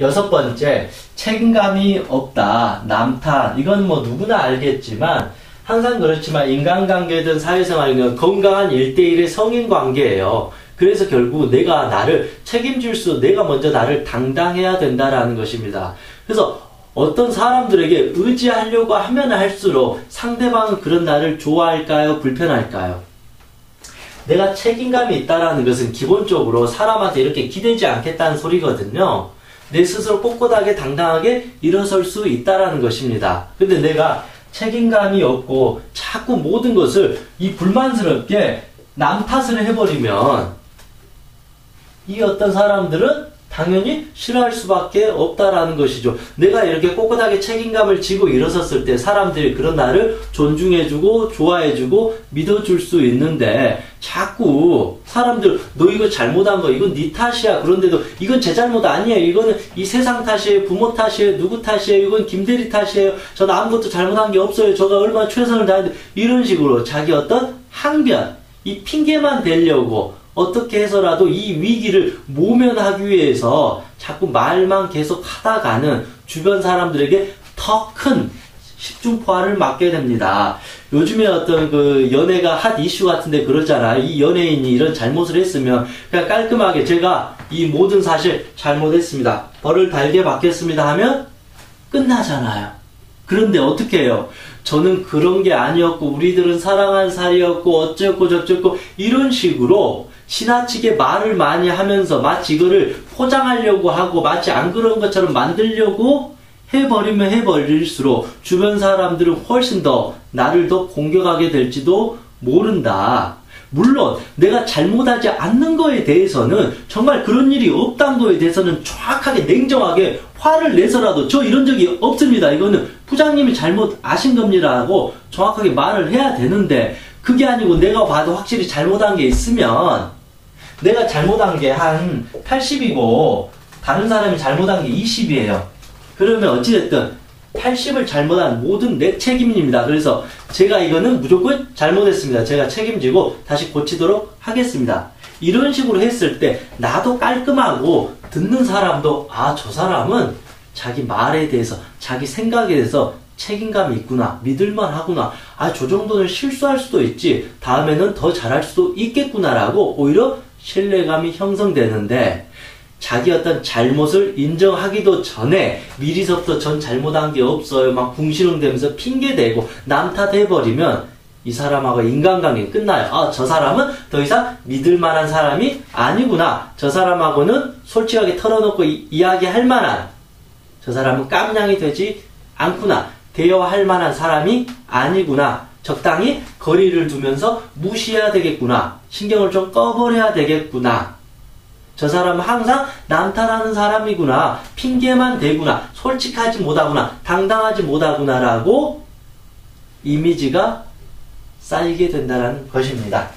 여섯 번째, 책임감이 없다, 남탓. 이건 뭐 누구나 알겠지만, 항상 그렇지만 인간관계든 사회생활이든 건강한 1대1의 성인관계예요. 그래서 결국 내가 나를 책임질 수, 내가 먼저 나를 당당해야 된다라는 것입니다. 그래서 어떤 사람들에게 의지하려고 하면 할수록 상대방은 그런 나를 좋아할까요? 불편할까요? 내가 책임감이 있다라는 것은 기본적으로 사람한테 이렇게 기대지 않겠다는 소리거든요. 내 스스로 꼿꼿하게 당당하게 일어설 수 있다라는 것입니다. 근데 내가 책임감이 없고 자꾸 모든 것을 이 불만스럽게 남 탓을 해버리면 이 어떤 사람들은 당연히 싫어할 수밖에 없다라는 것이죠. 내가 이렇게 꼿꼿하게 책임감을 지고 일어섰을 때 사람들이 그런 나를 존중해주고 좋아해주고 믿어줄 수 있는데 자꾸 사람들 너 이거 잘못한 거 이건 네 탓이야. 그런데도 이건 제 잘못 아니에요. 이거는 이 세상 탓이에요. 부모 탓이에요. 누구 탓이에요. 이건 김대리 탓이에요. 전 아무것도 잘못한 게 없어요. 저가 얼마나 최선을 다했는데 이런 식으로 자기 어떤 항변 이 핑계만 대려고 어떻게 해서라도 이 위기를 모면하기 위해서 자꾸 말만 계속 하다가는 주변 사람들에게 더큰 십중포화를 맞게 됩니다. 요즘에 어떤 그 연애가 핫 이슈 같은데 그러잖아. 이 연예인이 이런 잘못을 했으면 그냥 깔끔하게 제가 이 모든 사실 잘못했습니다. 벌을 달게 받겠습니다 하면 끝나잖아요. 그런데 어떻게 해요? 저는 그런 게 아니었고 우리들은 사랑한 사이였고 어쩌고 저쩌고 이런 식으로 지나치게 말을 많이 하면서 마치 이거를 포장하려고 하고 마치 안 그런 것처럼 만들려고 해버리면 해버릴수록 주변 사람들은 훨씬 더 나를 더 공격하게 될지도 모른다. 물론 내가 잘못하지 않는 거에 대해서는 정말 그런 일이 없다는 거에 대해서는 정확하게 냉정하게 화를 내서라도 저 이런 적이 없습니다. 이거는 부장님이 잘못 아신 겁니다라고 정확하게 말을 해야 되는데 그게 아니고 내가 봐도 확실히 잘못한 게 있으면 내가 잘못한 게 한 80이고 다른 사람이 잘못한 게 20이에요. 그러면 어찌됐든 80을 잘못한 모든 내 책임입니다. 그래서 제가 이거는 무조건 잘못했습니다. 제가 책임지고 다시 고치도록 하겠습니다. 이런 식으로 했을 때 나도 깔끔하고 듣는 사람도 아 저 사람은 자기 말에 대해서 자기 생각에 대해서 책임감이 있구나 믿을만 하구나 아 저 정도는 실수할 수도 있지 다음에는 더 잘할 수도 있겠구나라고 오히려 신뢰감이 형성되는데 자기 어떤 잘못을 인정하기도 전에 미리서부터 전 잘못한 게 없어요. 막 궁시렁대면서 핑계대고 남 탓해버리면 이 사람하고 인간관계 끝나요. 아, 저 사람은 더 이상 믿을 만한 사람이 아니구나. 저 사람하고는 솔직하게 털어놓고 이, 이야기할 만한 저 사람은 깜냥이 되지 않구나. 대화할 만한 사람이 아니구나. 적당히 거리를 두면서 무시해야 되겠구나. 신경을 좀 꺼버려야 되겠구나. 저 사람은 항상 남탓하는 사람이구나. 핑계만 대구나. 솔직하지 못하구나. 당당하지 못하구나라고 이미지가 쌓이게 된다는 것입니다.